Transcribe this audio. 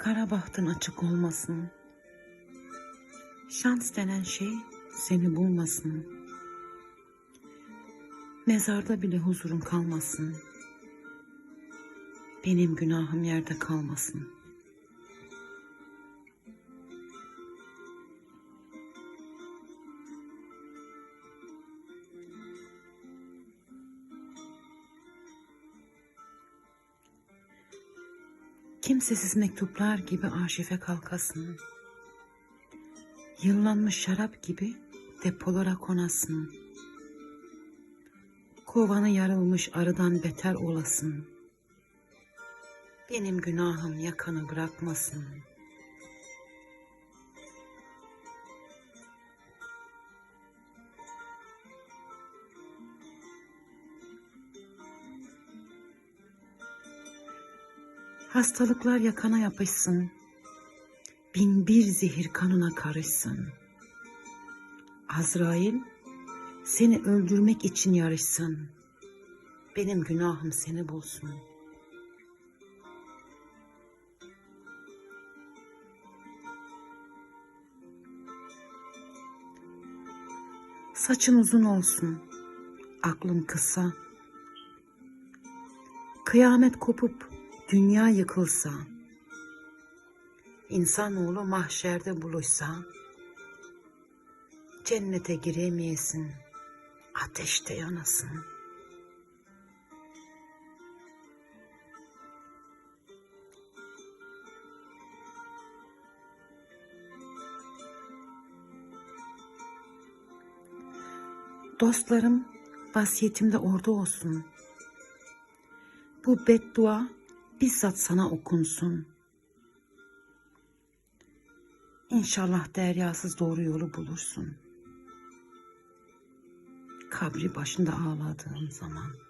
Kara bahtın açık olmasın. Şans denen şey seni bulmasın. Mezarda bile huzurun kalmasın. Benim günahım yerde kalmasın. Kimsesiz mektuplar gibi arşife kalkasın. Yıllanmış şarap gibi depolara konasın. Kovanı yarılmış arıdan beter olasın. Benim günahım yakanı bırakmasın. Hastalıklar yakana yapışsın. Bin bir zehir kanına karışsın. Azrail seni öldürmek için yarışsın. Benim günahım seni bulsun. Saçın uzun olsun, aklın kısa. Kıyamet kopup dünya yıkılsa, insanoğlu mahşerde buluşsa, cennete giremeyesin, ateşte yanasın. Dostlarım vasiyetimde orada olsun. Bu beddua bizzat sana okunsun. İnşallah deryasız doğru yolu bulursun. Kabri başında ağladığın zaman.